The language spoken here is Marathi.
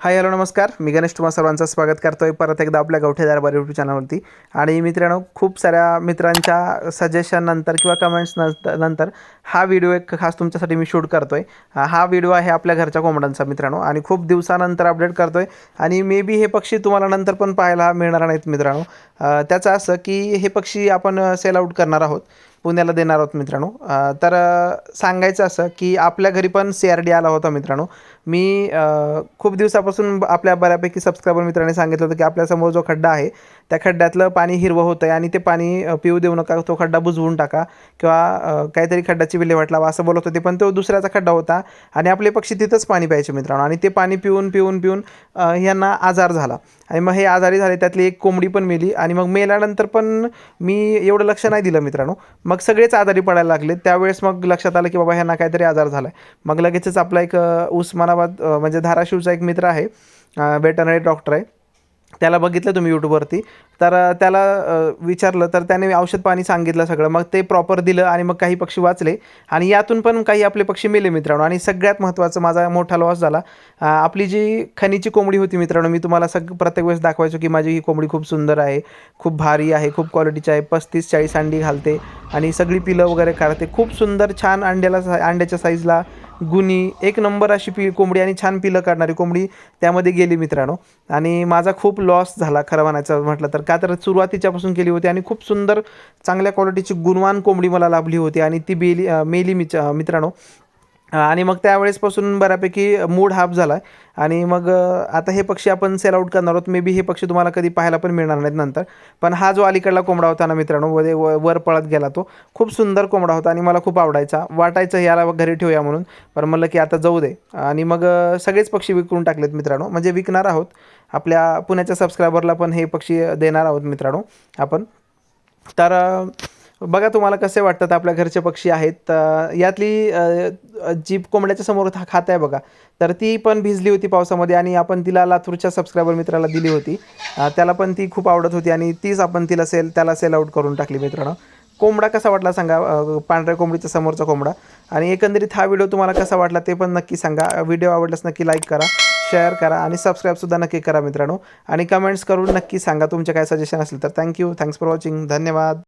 हाय हॅलो नमस्कार. मी गणेश तुम्हा सर्वांचं स्वागत करतोय परत एकदा आपल्या गवठेदार बारी यूट्यूब चॅनलवरती आणि मित्रांनो खूप साऱ्या मित्रांच्या सजेशन नंतर किंवा कमेंट्स नंतर हा व्हिडिओ एक खास तुमच्यासाठी मी शूट करतोय. हा हा व्हिडिओ आहे आपल्या घरच्या कोंबड्यांचा मित्रांनो. आणि खूप दिवसानंतर अपडेट करतोय. आणि मे बी हे पक्षी तुम्हाला नंतर पण पाहायला मिळणार नाहीत मित्रांनो. त्याचं असं की हे पक्षी आपण सेल आऊट करणार आहोत. पुण्याला देणार आहोत मित्रांनो. तर सांगायचं असं की आपल्या घरी पण सी आर डी आला होता मित्रांनो. मी खूप दिवसापासून आपल्या बऱ्यापैकी सबस्क्रायबर मित्रांनी सांगितलं होतं की आपल्यासमोर जो खड्डा आहे त्या खड्ड्यातलं पाणी हिरवं होतं आहे आणि ते पाणी पिऊ देऊ नका तो खड्डा बुजवून टाका किंवा काहीतरी खड्ड्याची विल्हेवाट लावा असं बोलत होते. पण तो दुसऱ्याचा खड्डा होता आणि आपले पक्षी तिथंच पाणी प्यायचे मित्रांनो आणि ते पाणी पिऊन पिऊन पिऊन यांना आजार झाला. आणि मग हे आजारी झाले त्यातली एक कोंबडी पण मेली आणि मग मेल्यानंतर पण मी एवढं लक्ष नाही दिलं मित्रांनो. मग सगळेच आजारी पडायला लागले. त्यावेळेस मग लक्षात आलं की बाबा ह्यांना काहीतरी आजार झाला आहे मग लगेचच आपला एक उस्मानाबाद म्हणजे धाराशिवचा एक मित्र आहे वेटनरी डॉक्टर आहे. त्याला बघितलं तुम्ही यूट्यूबवरती तर त्याला विचारलं तर त्याने औषध पाणी सांगितलं सगळं. मग ते प्रॉपर दिलं आणि मग काही पक्षी वाचले. आणि यातून पण काही आपले पक्षी मेले मित्रांनो. आणि सगळ्यात महत्त्वाचं माझा मोठा लॉस झाला. आपली जी खनीची कोंबडी होती मित्रांनो मी तुम्हाला सग प्रत्येक वेळेस दाखवायचो की माझी ही कोंबडी खूप सुंदर आहे खूप भारी आहे खूप क्वालिटीची आहे. पस्तीस चाळीस अंडी घालते. आणि सगळी पिलं वगैरे काढते. खूप सुंदर छान अंड्याला सा- अंड्याच्या साईजला गुणी एक नंबर अशी पि कोंबडी आणि छान पिलं काढणारी कोंबडी त्यामध्ये गेली मित्रांनो. आणि माझा खूप लॉस झाला खरं म्हणायचं म्हटलं तर. का तर सुरुवातीच्यापासून केली होती आणि खूप सुंदर चांगल्या क्वालिटीची गुणवान कोंबडी मला लाभली होती आणि ती बेली मेली मिच मित्रांनो. आणि मग त्यावेळेसपासून बऱ्यापैकी मूड हाफ झाला आणि मग आता हे पक्षी आपण सेल आऊट करणार आहोत. मे बी हे पक्षी तुम्हाला कधी पाहायला पण मिळणार नाहीत नंतर. पण हा जो अलीकडला कोंबडा होता ना मित्रांनो वर व- वर पळत गेला तो खूप सुंदर कोंबडा होता आणि मला खूप आवडायचा. वाटायचं याला घरी ठेवूया म्हणून पण म्हणलं की आता जाऊ दे. आणि मग सगळेच पक्षी विकून टाकलेत मित्रांनो. म्हणजे विकणार आहोत. आपल्या पुण्याच्या सबस्क्रायबरला पण हे पक्षी देणार आहोत मित्रांनो आपण. तर बघा तुम्हाला कसे वाटतात आपल्या घरचे पक्षी आहेत. यातली जीप कोंबड्याच्या समोर खात आहे बघा. तर ती पण भिजली होती पावसामध्ये आणि आपण तिला लातूरच्या सबस्क्रायबर मित्राला दिली होती. त्याला पण ती खूप आवडत होती आणि तीच आपण तिला सेल त्याला सेल आऊट करून टाकली मित्रांनो. कोंबडा कसा वाटला सांगा पांढऱ्या कोंबडीचा समोरचा कोंबडा. आणि एकंदरीत हा व्हिडिओ तुम्हाला कसा वाटला ते पण नक्की सांगा. व्हिडिओ आवडल्यास नक्की लाईक करा शेअर करा आणि सबस्क्राईबसुद्धा नक्की करा मित्रांनो. आणि कमेंट्स करून नक्की सांगा तुमचे काय सजेशन असेल तर. थँक्यू थँक्स फॉर वॉचिंग धन्यवाद.